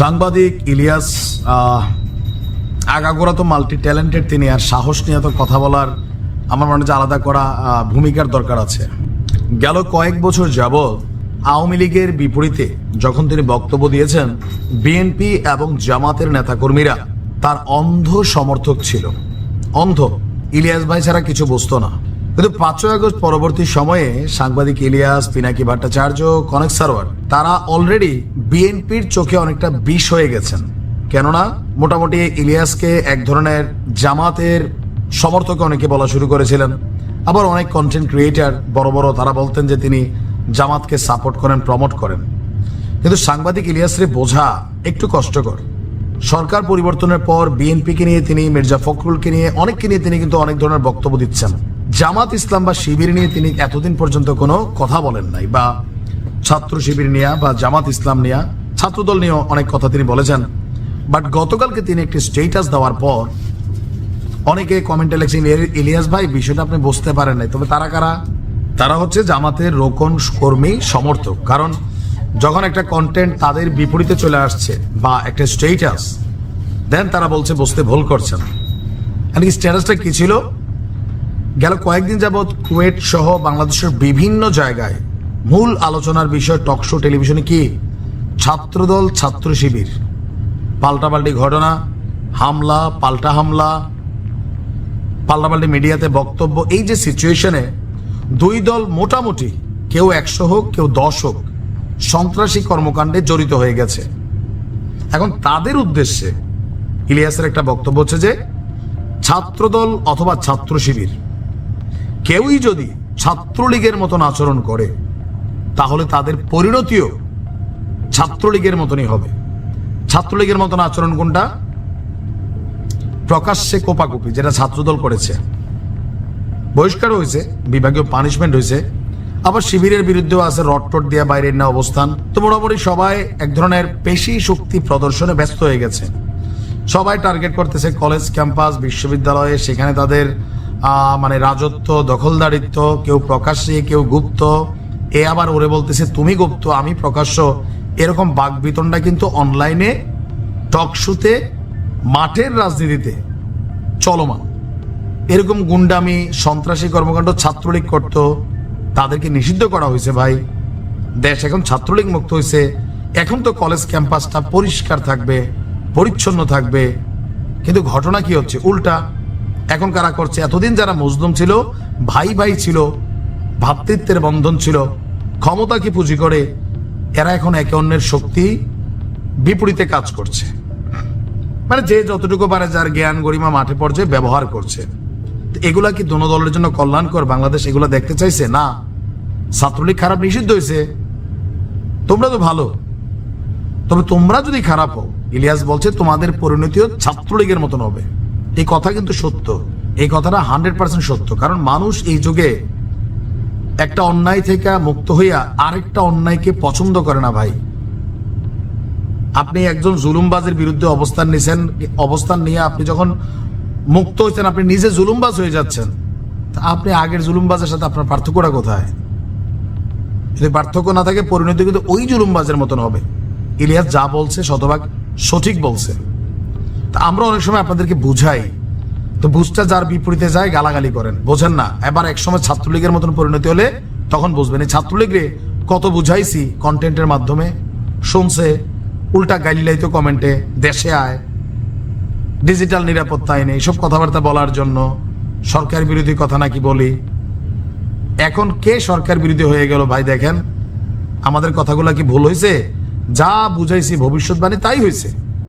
সাংবাদিক ইলিয়াস আগাগোড়া তো মাল্টি ট্যালেন্টেড তিনি, আর সাহস নিয়ে তো কথা বলার আমার মনে হচ্ছে আলাদা করা ভূমিকার দরকার আছে। গেল কয়েক বছর যাবৎ আওয়ামী লীগের বিপরীতে যখন তিনি বক্তব্য দিয়েছেন বিএনপি এবং জামাতের নেতাকর্মীরা তার অন্ধ সমর্থক ছিল। অন্ধ, ইলিয়াস ভাই ছাড়া কিছু বুঝতো না। কিন্তু পাঁচই আগস্ট পরবর্তী সময়ে সাংবাদিক ইলিয়াস, পিনাকি ভট্টাচার্য, কনেক সারোয়ার, তারা অলরেডি বিএনপির চোখে অনেকটা বিষ হয়ে গেছেন। কেননা, মোটামুটি ইলিয়াসকে এক ধরনের জামাতের সমর্থক অনেকে বলা শুরু করেছিলেন। আবার অনেক কন্টেন্ট ক্রিয়েটার বড় বড় তারা বলতেন যে তিনি জামাতকে সাপোর্ট করেন প্রমোট করেন। কিন্তু সাংবাদিক ইলিয়াসরে বোঝা একটু কষ্টকর। সরকার পরিবর্তনের পর বিএনপিকে নিয়ে তিনি মির্জা ফখরুলকে নিয়ে, অনেককে নিয়ে তিনি কিন্তু অনেক ধরনের বক্তব্য দিচ্ছেন। জামাত ইসলাম বা শিবির নিয়ে তিনি এতদিন পর্যন্ত কোনো কথা বলেন নাই বা ছাত্র শিবির নিয়ে বা জামাত ইসলাম নিয়ে ছাত্রদল নিয়েও অনেক কথা তিনি বলেছেন। বাট গতকালকে তিনি একটি স্টেটাস দেওয়ার পর অনেকে কমেন্টে লিখছেন ইলিয়াস ভাই, বিষয়টা আপনি বুঝতে পারেন নাই। তবে তারা কারা? তারা হচ্ছে জামাতের রোকন কর্মী সমর্থক। কারণ যখন একটা কন্টেন্ট তাদের বিপরীতে চলে আসছে বা একটা স্টেটাস দেন তারা বলছে, বুঝতে ভুল করছেন। এমনকি স্ট্যাটাসটা কী ছিল? গেল কয়েকদিন যাবৎ কুয়েট সহ বাংলাদেশের বিভিন্ন জায়গায় মূল আলোচনার বিষয় টক শো টেলিভিশনে কি? ছাত্রদল, ছাত্র শিবির। পাল্টাপাল্টি ঘটনা, হামলা, পাল্টা হামলা, পাল্টাপাল্টি মিডিয়াতে বক্তব্য। এই যে সিচুয়েশনে দুই দল মোটামুটি কেউ একশো হোক, কেউ দশ হোক, সন্ত্রাসী কর্মকাণ্ডে জড়িত হয়ে গেছে। এখন তাদের উদ্দেশ্যে ইলিয়াসের একটা বক্তব্য হচ্ছে যে, ছাত্রদল অথবা ছাত্র শিবির, কেউই যদি ছাত্রলীগের মতন আচরণ করে তাহলে তাদের পরিণতিও ছাত্রলীগের মতনই হবে। ছাত্রলীগের মতন আচরণ কোনটা? প্রকাশ্যে কোপাকুপি, যেটা ছাত্রদল করেছে। বহিষ্কার হয়েছে, বিভাগীয় পানিশমেন্ট হয়েছে। আবার শিবিরের বিরুদ্ধেও আছে, রটটট দিয়ে বাইরের না অবস্থান। তো মোটামুটি সবাই এক ধরনের পেশি শক্তি প্রদর্শনে ব্যস্ত হয়ে গেছে। সবাই টার্গেট করতেছে কলেজ ক্যাম্পাস বিশ্ববিদ্যালয়ে, সেখানে তাদের মানে রাজত্ব, দখলদারিত্ব, কেউ প্রকাশ্যে, কেউ গুপ্ত। এ আবার ওরে বলতেছে, তুমি গুপ্ত, আমি প্রকাশ্য। এরকম বাকবিতনটা কিন্তু অনলাইনে টক শোতে মাঠের রাজনীতিতে চলমান। এরকম গুন্ডামি, সন্ত্রাসী কর্মকাণ্ড ছাত্রলীগ করত, তাদেরকে নিষিদ্ধ করা হয়েছে ভাই। দেশ এখন ছাত্রলীগ মুক্ত হয়েছে। এখন তো কলেজ ক্যাম্পাসটা পরিষ্কার থাকবে, পরিচ্ছন্ন থাকবে। কিন্তু ঘটনা কি হচ্ছে? উল্টা, এখন কারা করছে? এতদিন যারা মজলুম ছিল ভাই ভাই ছিল, ভাতৃত্বের বন্ধন ছিল ক্ষমতাকে পুঁজি করে এরা এখন একে অন্যের শক্তি বিপরীতে কাজ করছে। মানে যে যতটুকু পারে যার জ্ঞান গরিমা মাঠে পর্যায়ে ব্যবহার করছে। এগুলা কি দোনো দলের জন্য কল্যাণকর? বাংলাদেশ এগুলা দেখতে চাইছে? না। ছাত্রলীগ খারাপ নিষিদ্ধ হয়েছে। তোমরা তো ভালো। তবে তোমরা যদি খারাপ হও, ইলিয়াস বলছে তোমাদের পরিণতিও ছাত্রলীগের মতন হবে। এই কথা কিন্তু সত্য। এই কথাটা হান্ড্রেড পার্সেন্ট সত্য। কারণ মানুষ এই যুগে একটা অন্যায় থেকে মুক্ত হইয়া আরেকটা অন্যায়কে পছন্দ করে না ভাই। আপনি একজন জুলুমবাজের বিরুদ্ধে অবস্থান নিছেন, অবস্থান নিয়ে আপনি যখন মুক্ত হয়েছেন আপনি নিজে জুলুমবাজ হয়ে যাচ্ছেন। তা আপনি আগের জুলুমবাজের সাথে আপনার পার্থক্যটা কোথায়? যদি পার্থক্য না থাকে, পরিণতি কিন্তু ওই জুলুমবাজের মতন হবে। ইলিয়াস যা বলছে শতভাগ সঠিক বলছে। তা আমরা অনেক সময় আপনাদেরকে বুঝাই তো বুঝটা যার বিপরীতে যায় গালাগালি করেন। বোঝেন না, এবার একসময় ছাত্রলীগের মতন পরিণতি হলে তখন বুঝবেন, এই ছাত্রলীগরে কত বুঝাইছি কন্টেন্টের মাধ্যমে। শুনছে, উল্টা গাইলিলাই তো কমেন্টে, দেশে আয়, ডিজিটাল নিরাপত্তা আইনে এইসব কথাবার্তা বলার জন্য সরকার বিরোধী কথা নাকি বলি। এখন কে সরকার বিরোধী হয়ে গেল ভাই দেখেন, আমাদের কথাগুলো কি ভুল হয়েছে যা বুঝাইছি ভবিষ্যৎবাণী তাই হয়েছে